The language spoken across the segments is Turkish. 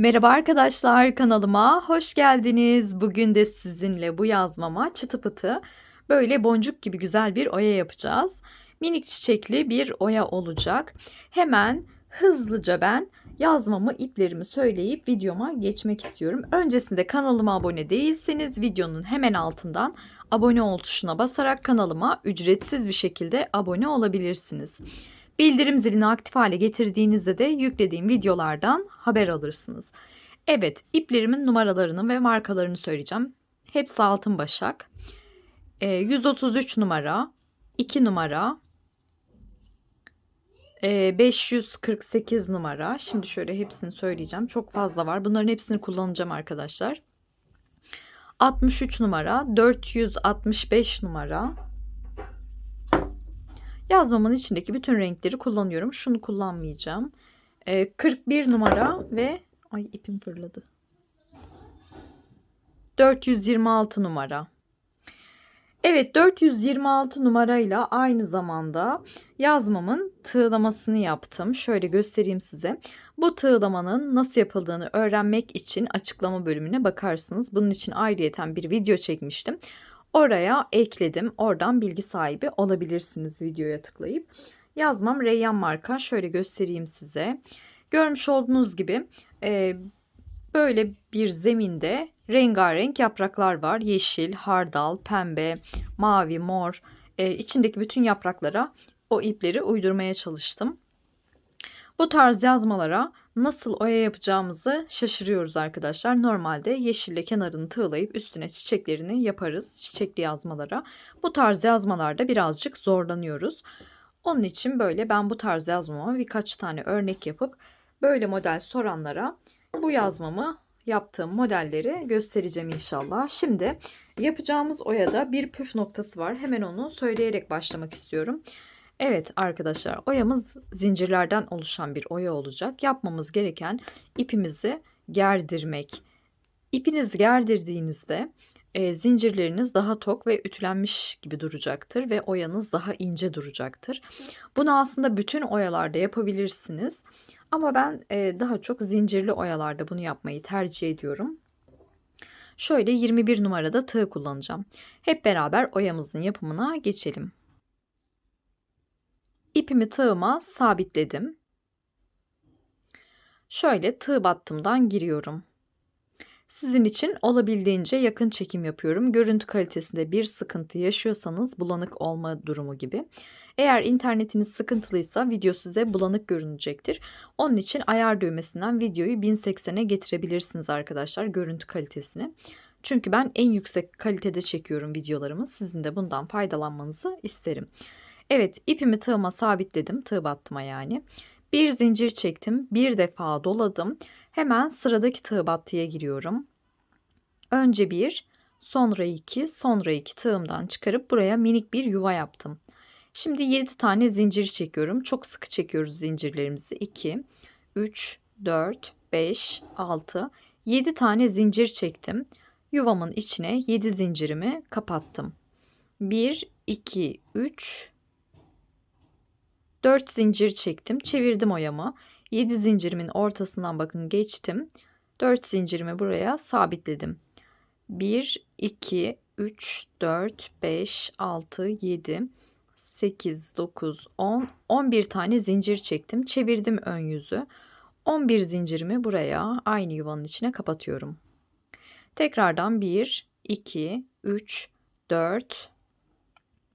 Merhaba arkadaşlar kanalıma hoş geldiniz. Bugün de sizinle bu yazmama çıtı pıtı böyle boncuk gibi güzel bir oya yapacağız. Minik çiçekli bir oya olacak. Hemen hızlıca ben yazmamı iplerimi söyleyip videoma geçmek istiyorum. Öncesinde kanalıma abone değilseniz videonun hemen altından abone ol tuşuna basarak kanalıma ücretsiz bir şekilde abone olabilirsiniz. Bildirim zilini aktif hale getirdiğinizde de yüklediğim videolardan haber alırsınız. Evet, iplerimin numaralarını ve markalarını söyleyeceğim. Hepsi altın başak. E, 133 numara, 2 numara, e, 548 numara. Şimdi şöyle hepsini söyleyeceğim. Çok fazla var. Bunların hepsini kullanacağım arkadaşlar. 63 numara, 465 numara, Yazmamın içindeki bütün renkleri kullanıyorum. Şunu kullanmayacağım. Ee, 41 numara ve ay ipim fırladı. 426 numara. Evet 426 numarayla aynı zamanda yazmamın tığlamasını yaptım. Şöyle göstereyim size. Bu tığlamanın nasıl yapıldığını öğrenmek için açıklama bölümüne bakarsınız. Bunun için ayrıyeten bir video çekmiştim. Oraya ekledim. Oradan bilgi sahibi olabilirsiniz videoya tıklayıp. Yazmam Reyyan marka. Şöyle göstereyim size. Görmüş olduğunuz gibi e, böyle bir zeminde rengarenk yapraklar var. Yeşil, hardal, pembe, mavi, mor. E, içindeki bütün yapraklara o ipleri uydurmaya çalıştım. Bu tarz yazmalara nasıl oya yapacağımızı şaşırıyoruz arkadaşlar. Normalde yeşille kenarını tığlayıp üstüne çiçeklerini yaparız çiçekli yazmalara. Bu tarz yazmalarda birazcık zorlanıyoruz. Onun için böyle ben bu tarz yazmama birkaç tane örnek yapıp böyle model soranlara bu yazmamı yaptığım modelleri göstereceğim inşallah. Şimdi yapacağımız oyada bir püf noktası var. Hemen onu söyleyerek başlamak istiyorum. Evet arkadaşlar oyamız zincirlerden oluşan bir oya olacak. Yapmamız gereken ipimizi gerdirmek. İpinizi gerdirdiğinizde e, zincirleriniz daha tok ve ütülenmiş gibi duracaktır ve oyanız daha ince duracaktır. Bunu aslında bütün oyalarda yapabilirsiniz. Ama ben e, daha çok zincirli oyalarda bunu yapmayı tercih ediyorum. Şöyle 21 numarada tığ kullanacağım. Hep beraber oyamızın yapımına geçelim. İpimi tığıma sabitledim. Şöyle tığ battımdan giriyorum. Sizin için olabildiğince yakın çekim yapıyorum. Görüntü kalitesinde bir sıkıntı yaşıyorsanız bulanık olma durumu gibi. Eğer internetiniz sıkıntılıysa video size bulanık görünecektir. Onun için ayar düğmesinden videoyu 1080'e getirebilirsiniz arkadaşlar görüntü kalitesini. Çünkü ben en yüksek kalitede çekiyorum videolarımı. Sizin de bundan faydalanmanızı isterim. Evet ipimi tığıma sabitledim. Tığ battıma yani. Bir zincir çektim. Bir defa doladım. Hemen sıradaki tığ battıya giriyorum. Önce bir, sonra iki, sonra iki tığımdan çıkarıp buraya minik bir yuva yaptım. Şimdi 7 tane zincir çekiyorum. Çok sıkı çekiyoruz zincirlerimizi. 2, 3, 4, 5, 6, 7 tane zincir çektim. Yuvamın içine 7 zincirimi kapattım. 1, 2, 3, 4 zincir çektim. Çevirdim oyamı. 7 zincirimin ortasından bakın geçtim. 4 zincirimi buraya sabitledim. 1, 2, 3, 4, 5, 6, 7, 8, 9, 10, 11 tane zincir çektim. Çevirdim ön yüzü. 11 zincirimi buraya aynı yuvanın içine kapatıyorum. Tekrardan 1, 2, 3, 4,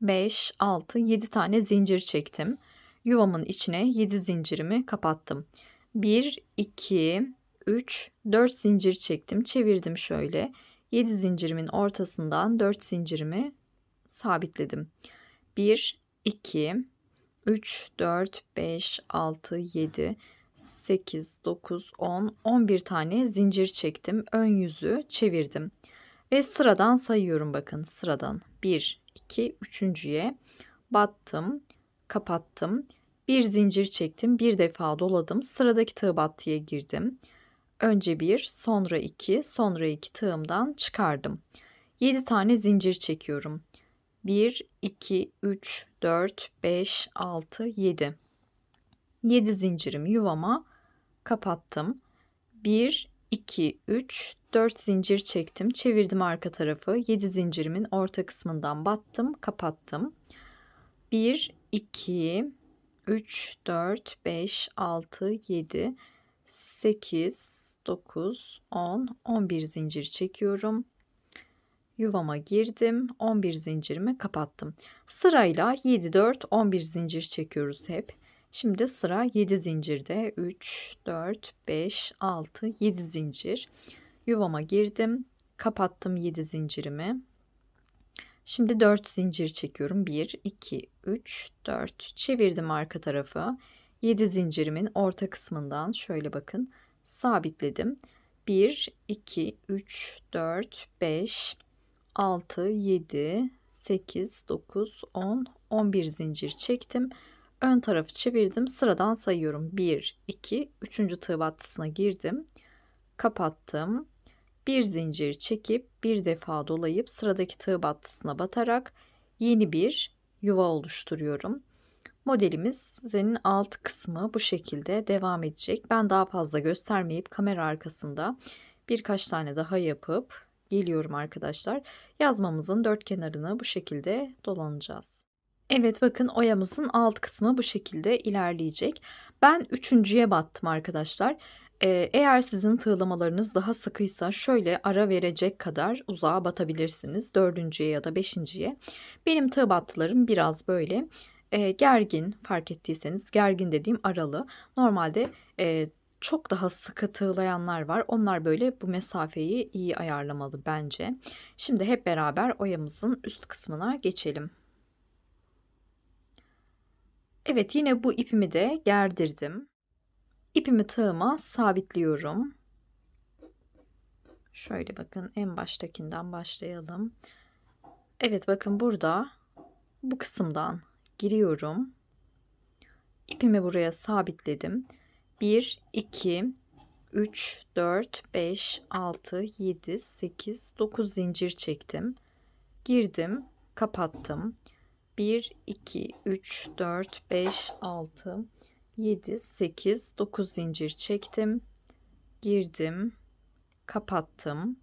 5, 6, 7 tane zincir çektim yuvamın içine 7 zincirimi kapattım. 1, 2, 3, 4 zincir çektim. Çevirdim şöyle. 7 zincirimin ortasından 4 zincirimi sabitledim. 1, 2, 3, 4, 5, 6, 7, 8, 9, 10, 11 tane zincir çektim. Ön yüzü çevirdim. Ve sıradan sayıyorum bakın sıradan. 1, 2, 3.ye battım kapattım. Bir zincir çektim. Bir defa doladım. Sıradaki tığ battıya girdim. Önce bir, sonra iki, sonra iki tığımdan çıkardım. 7 tane zincir çekiyorum. 1, 2, 3, 4, 5, 6, 7. 7 zincirimi yuvama kapattım. 1, 2, 3, 4 zincir çektim. Çevirdim arka tarafı. 7 zincirimin orta kısmından battım. Kapattım. 1, 2, 3, 4, 5, 6, 7, 8, 9, 10, 11 zincir çekiyorum. Yuvama girdim. 11 zincirimi kapattım. Sırayla 7, 4, 11 zincir çekiyoruz hep. Şimdi sıra 7 zincirde 3, 4, 5, 6, 7 zincir. Yuvama girdim. Kapattım 7 zincirimi. Şimdi 4 zincir çekiyorum. 1, 2, 3, 4. Çevirdim arka tarafı. 7 zincirimin orta kısmından şöyle bakın sabitledim. 1, 2, 3, 4, 5, 6, 7, 8, 9, 10, 11 zincir çektim. Ön tarafı çevirdim. Sıradan sayıyorum. 1, 2, 3. tığ battısına girdim. Kapattım. Bir zincir çekip bir defa dolayıp sıradaki tığ battısına batarak yeni bir yuva oluşturuyorum. Modelimizin alt kısmı bu şekilde devam edecek. Ben daha fazla göstermeyip kamera arkasında birkaç tane daha yapıp geliyorum arkadaşlar. Yazmamızın dört kenarını bu şekilde dolanacağız. Evet bakın oyamızın alt kısmı bu şekilde ilerleyecek. Ben üçüncüye battım arkadaşlar. Ee, eğer sizin tığlamalarınız daha sıkıysa şöyle ara verecek kadar uzağa batabilirsiniz. Dördüncüye ya da beşinciye. Benim tığ battılarım biraz böyle e, gergin fark ettiyseniz gergin dediğim aralı. Normalde e, çok daha sıkı tığlayanlar var. Onlar böyle bu mesafeyi iyi ayarlamalı bence. Şimdi hep beraber oyamızın üst kısmına geçelim. Evet yine bu ipimi de gerdirdim. İpimi tığıma sabitliyorum. Şöyle bakın en baştakinden başlayalım. Evet bakın burada bu kısımdan giriyorum. İpimi buraya sabitledim. 1, 2, 3, 4, 5, 6, 7, 8, 9 zincir çektim. Girdim, kapattım. 1, 2, 3, 4, 5, 6, 7, 8, 9 zincir çektim. Girdim, kapattım.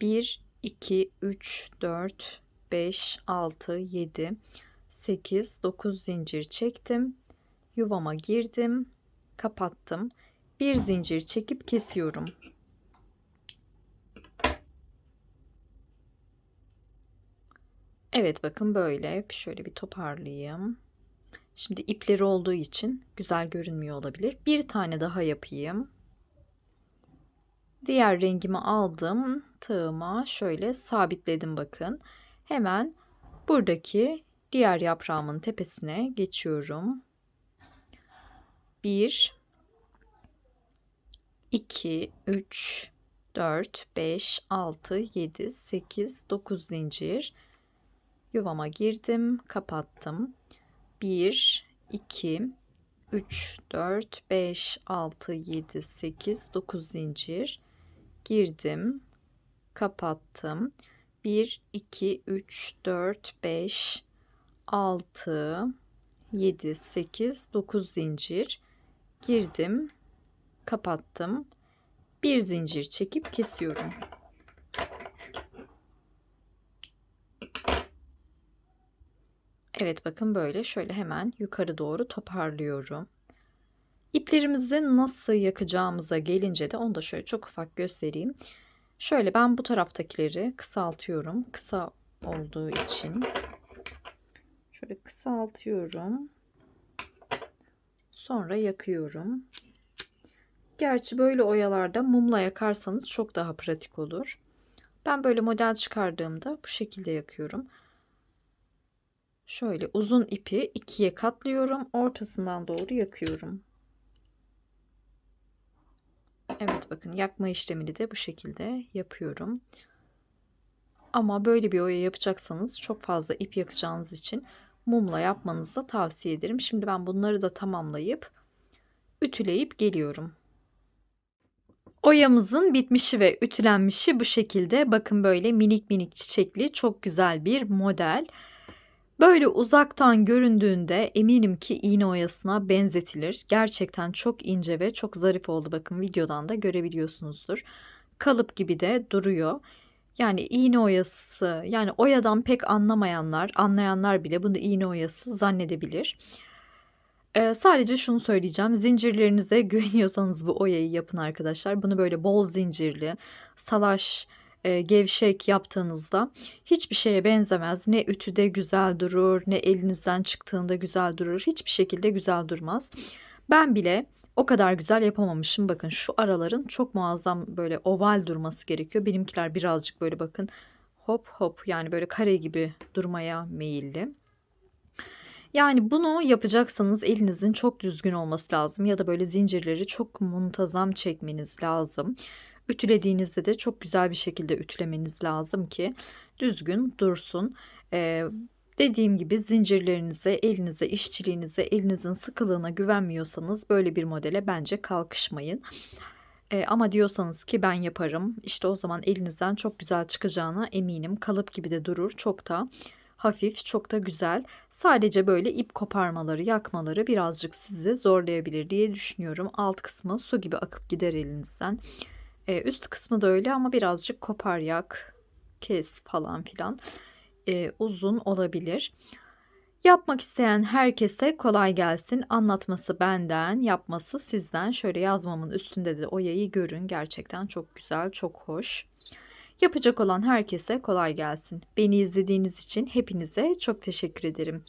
1, 2, 3, 4, 5, 6, 7, 8, 9 zincir çektim. Yuvama girdim, kapattım. Bir zincir çekip kesiyorum. Evet bakın böyle şöyle bir toparlayayım. Şimdi ipleri olduğu için güzel görünmüyor olabilir. Bir tane daha yapayım. Diğer rengimi aldım. Tığıma şöyle sabitledim bakın. Hemen buradaki diğer yaprağımın tepesine geçiyorum. 1 2 3 4 5 6 7 8 9 zincir yuvama girdim kapattım 1 2 3 4 5 6 7 8 9 zincir. Girdim kapattım. 1 2 3 4 5 6 7 8 9 zincir. Girdim kapattım. Bir zincir çekip kesiyorum Evet bakın böyle şöyle hemen yukarı doğru toparlıyorum İplerimizi nasıl yakacağımıza gelince de onu da şöyle çok ufak göstereyim şöyle ben bu taraftakileri kısaltıyorum kısa olduğu için şöyle kısaltıyorum Sonra yakıyorum. Gerçi böyle oyalarda mumla yakarsanız çok daha pratik olur. Ben böyle model çıkardığımda bu şekilde yakıyorum. Şöyle uzun ipi ikiye katlıyorum. Ortasından doğru yakıyorum. Evet bakın yakma işlemini de bu şekilde yapıyorum. Ama böyle bir oya yapacaksanız çok fazla ip yakacağınız için mumla yapmanızı tavsiye ederim. Şimdi ben bunları da tamamlayıp ütüleyip geliyorum. Oyamızın bitmişi ve ütülenmişi bu şekilde. Bakın böyle minik minik çiçekli çok güzel bir model. Böyle uzaktan göründüğünde eminim ki iğne oyasına benzetilir. Gerçekten çok ince ve çok zarif oldu. Bakın videodan da görebiliyorsunuzdur. Kalıp gibi de duruyor. Yani iğne oyası yani oyadan pek anlamayanlar, anlayanlar bile bunu iğne oyası zannedebilir. Ee, sadece şunu söyleyeceğim. Zincirlerinize güveniyorsanız bu oyayı yapın arkadaşlar. Bunu böyle bol zincirli, salaş, e, gevşek yaptığınızda hiçbir şeye benzemez. Ne ütüde güzel durur, ne elinizden çıktığında güzel durur. Hiçbir şekilde güzel durmaz. Ben bile o kadar güzel yapamamışım. Bakın şu araların çok muazzam böyle oval durması gerekiyor. Benimkiler birazcık böyle bakın hop hop yani böyle kare gibi durmaya meyilli. Yani bunu yapacaksanız elinizin çok düzgün olması lazım ya da böyle zincirleri çok muntazam çekmeniz lazım. Ütülediğinizde de çok güzel bir şekilde ütülemeniz lazım ki düzgün dursun. Ee, dediğim gibi zincirlerinize, elinize, işçiliğinize, elinizin sıkılığına güvenmiyorsanız böyle bir modele bence kalkışmayın. Ee, ama diyorsanız ki ben yaparım işte o zaman elinizden çok güzel çıkacağına eminim. Kalıp gibi de durur çok da hafif çok da güzel. Sadece böyle ip koparmaları, yakmaları birazcık sizi zorlayabilir diye düşünüyorum. Alt kısmı su gibi akıp gider elinizden. Ee, üst kısmı da öyle ama birazcık kopar yak, kes falan filan. Ee, uzun olabilir. Yapmak isteyen herkese kolay gelsin. Anlatması benden, yapması sizden. Şöyle yazmamın üstünde de oyayı görün. Gerçekten çok güzel, çok hoş. Yapacak olan herkese kolay gelsin. Beni izlediğiniz için hepinize çok teşekkür ederim.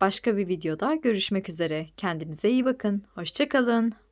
Başka bir videoda görüşmek üzere. Kendinize iyi bakın. Hoşçakalın.